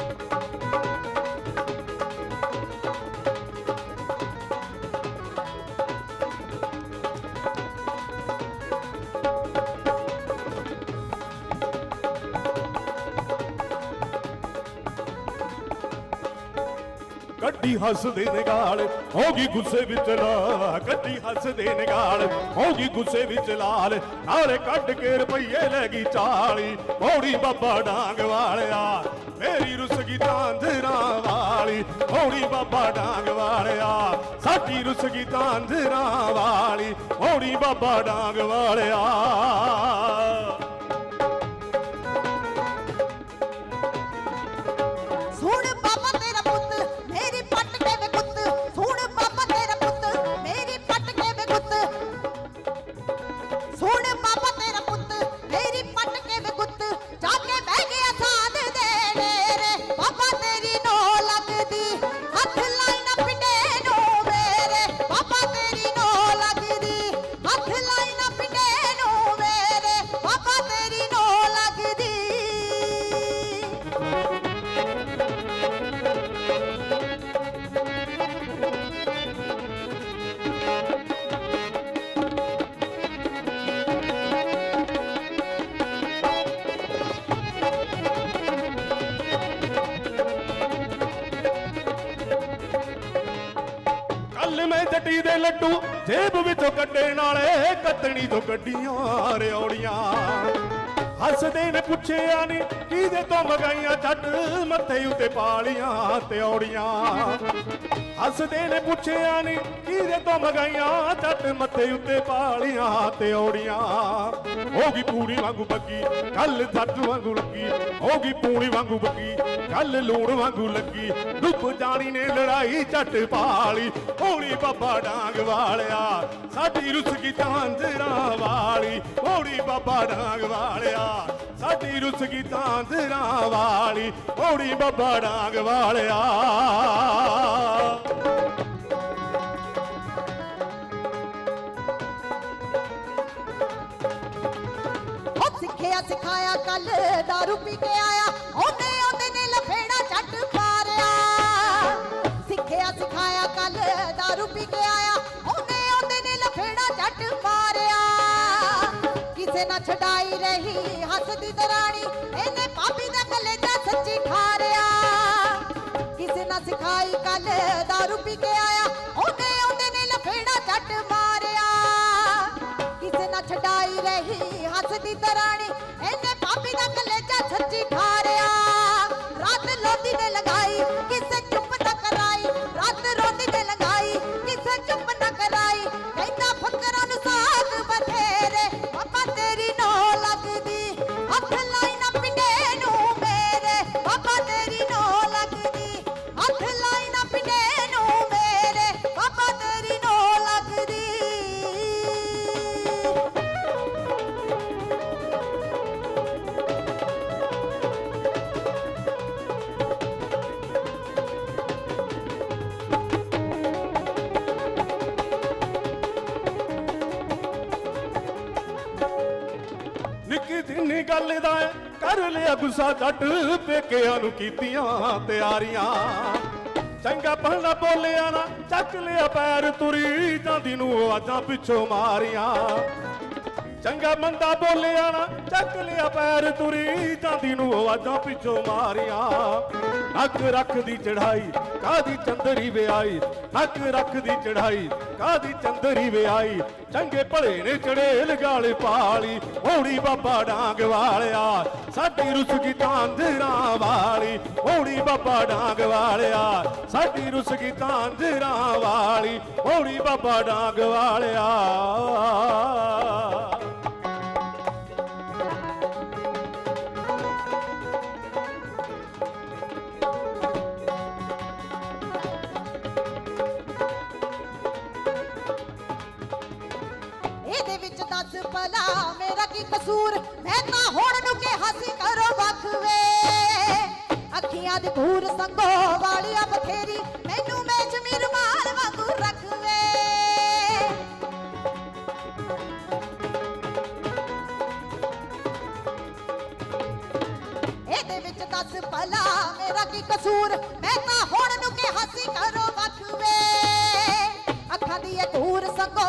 thank you ਗੱਡੀ ਹੱਸਦੇ ਨਿਗਾਲ ਹੋ ਗਈ ਗੁੱਸੇ ਵਿੱਚ ਲਾਲ ਗੱਡੀ ਹੱਸਦੇ ਨਿਗਾਲ ਹੋ ਗਈ ਗੁੱਸੇ ਵਿੱਚ ਲਾਲ, ਨਾਲੇ ਕੱਢ ਕੇ ਰੁਪਈਏ ਲੈ ਗਈ 40 ਮੋੜੀ ਬਾਬਾ ਡਾਂਗ ਵਾਲਿਆ, ਮੇਰੀ ਰੁੱਸ ਗਈ ਤਾਂਦਰਾਂ ਵਾਲੀ ਮੋੜੀ ਬਾਬਾ ਡਾਂਗ ਵਾਲਿਆ, ਸਾਡੀ ਰੁੱਸ ਗਈ ਤਾਂਦਰਾਂ ਵਾਲੀ ਮੋੜੀ ਬਾਬਾ ਡਾਂਗ ਵਾਲਿਆ। ਕੱਲ ਮੈਂ ਜੱਟੀ ਦੇ ਲੱਡੂ ਜੇਬ ਵਿੱਚੋਂ ਕੱਢੇ ਨਾਲੇ ਕੱਤਣੀ ਤੋਂ ਗੱਡੀਆਂ ਰਿਉੜੀਆਂ ਹੱਸਦੇ ਨੇ ਪੁੱਛਿਆ ਨੀ, ਕਿਹਦੇ ਤੋਂ ਮਗਾਈਆਂ ਛੱਡ, ਮੱਥੇ ਉੱਤੇ ਪਾਲੀਆਂ ਤੇ ਔੜੀਆਂ। ਹੱਸਦੇ ਨੇ ਪੁੱਛਿਆ ਨੀ, ਕਿਹਦੇ ਤੋਂ ਮਗਾਈਆਂ ਛੱਡ, ਮੱਥੇ ਉੱਤੇ ਪਾਲੀਆਂ ਤੇ ਔੜੀਆਂ। ਹੋ ਗਈ ਪੂਰੀ ਵਾਂਗੂ ਬੱਗੀ ਕੱਲ ਸੱਟ ਵਾਂਗੂ ਲੱਗੀ। ਹੋ ਪੂਣੀ ਵਾਂਗੂ ਬੱਗੀ ਕੱਲ ਲੂਣ ਵਾਂਗੂ ਲੱਗੀ। ਡੁੱਬ ਜਾਣੀ ਨੇ ਲੜਾਈ ਝੱਟ ਪਾਲੀ ਹੋਣੀ ਬਾਬਾ ਡਾਂਗ ਵਾਲਿਆ। ਸਾਡੀ ਰੁੱਸ ਗਈ ਤਾਂਦਰਾਂ ਵਾਲੀ ਹੋਣੀ ਬਾਬਾ ਡਾਂਗ ਵਾਲਿਆ। ਸਾਡੀ ਰੁੱਸ ਤਾਂ ਤਾਂਦਰਾ ਵਾਲੀ ਓੜੀ ਬੱਬਾ ਡਾਂਗ ਵਾਲਿਆ। ਸਿੱਖਿਆ ਸਿਖਾਇਆ ਕੱਲ, ਦਾਰੂ ਪੀ ਕੇ ਆਇਆ ਉਹਨੇ ਉਹਦੇ ਨੇ ਲਫੇੜਾ ਛੱਡ ਮਾਰਿਆ ਸਿੱਖਿਆ ਸਿਖਾਇਆ ਕੱਲ, ਦਾਰੂ ਪੀ ਕੇ ਆਇਆ ਕਿਸੇ ਨਾ ਛਡਾਈ ਰਹੀ, ਹੱਸਦੀ ਦਰਾਣੀ, ਇਹਨੇ ਪਾਪੀ ਦਾ ਕਲੇਜਾ ਸੱਚੀ ਠਾਰਿਆ। ਕਿਸੇ ਨਾ ਸਿਖਾਈ ਕੱਲ दारू ਪੀ ਕੇ ਆਇਆ ਨਿੱਕੀ ਗੱਲ ਦਾ ਕਰ ਲਿਆ ਗੁੱਸਾ ਜੱਟ, ਪੇਕਿਆਂ ਨੂੰ ਕੀਤੀਆਂ ਤਿਆਰੀਆਂ। ਚੰਗਾ ਭਲਾ ਬੋਲਿਆ ਨਾ, ਚੱਕ ਲਿਆ ਪੈਰ ਤੁਰੀ, ਜਾਂਦੀ ਨੂੰ ਆਵਾਜ਼ਾਂ ਪਿੱਛੋਂ ਮਾਰੀਆਂ। ਚੰਗਾ ਮੰਦਾ ਬੋਲਿਆ ਨਾ, ਚੱਕ ਲਿਆ ਪੈਰ ਤੁਰੀ ਜਾਂਦੀ ਨੂੰ ਆਵਾਜ਼ਾਂ ਪਿੱਛੋਂ ਮਾਰੀਆਂ। ਨੱਕ ਰੱਖ ਦੀ ਚੜਾਈ ਕਾਦੀ ਚੰਦਰੀ ਵਿਆਈ ਨੱਕ ਰੱਖ ਦੀ ਚੜਾਈ ਕਾਦੀ ਚੰਦਰੀ ਵਿਆਈ ਚੰਗੇ ਭਲੇ ਨੇ ਚੜੇਲ ਗਾਲ ਪਾਲੀ ਹੋਣੀ ਬਾਬਾ ਡਾਂਗ ਵਾਲਿਆ। ਸਾਡੀ ਰੁਸਗੀ ਗਈ ਤਾਂਦਰਾਂ ਵਾਲੀ ਹੋਣੀ ਬਾਬਾ ਡਾਂਗ ਵਾਲਿਆ। ਸਾਡੀ ਰੁੱਸ ਗਈ ਤਾਂਦਰਾਂ ਵਾਲੀ ਹੋਣੀ ਬਾਬਾ ਡਾਂਗ ਵਾਲਿਆ। ਦੱਸ ਭਲਾ ਮੇਰਾ ਕੀ ਕਸੂਰ? ਮੈਂ ਤਾਂ ਹੁਣ ਨੂੰ ਕਿ ਹੱਸੀ ਕਰੋ ਵੱਖ ਅੱਖੀਆਂ ਦੇ ਘੂਰ ਸੰਗੋ ਵਾਲੀਆਂ ਬਥੇਰੀ, ਮੈਨੂੰ ਮੇਚ ਮਿਰਮਾਨ ਵਾਂਗੂ ਰੱਖ ਇਹਦੇ ਵਿੱਚ ਦੱਸ ਭਲਾ ਮੇਰਾ ਕੀ ਕਸੂਰ? ਮੈਂ ਤਾਂ ਹੁਣ ਨੂੰ ਕਿਹਾ ਸੀ ਕਰੋ ਵੱਖ ਵੇ। ਅੱਖਾਂ ਦੀ ਇਹ ਧੂਰ ਸੰਗੋ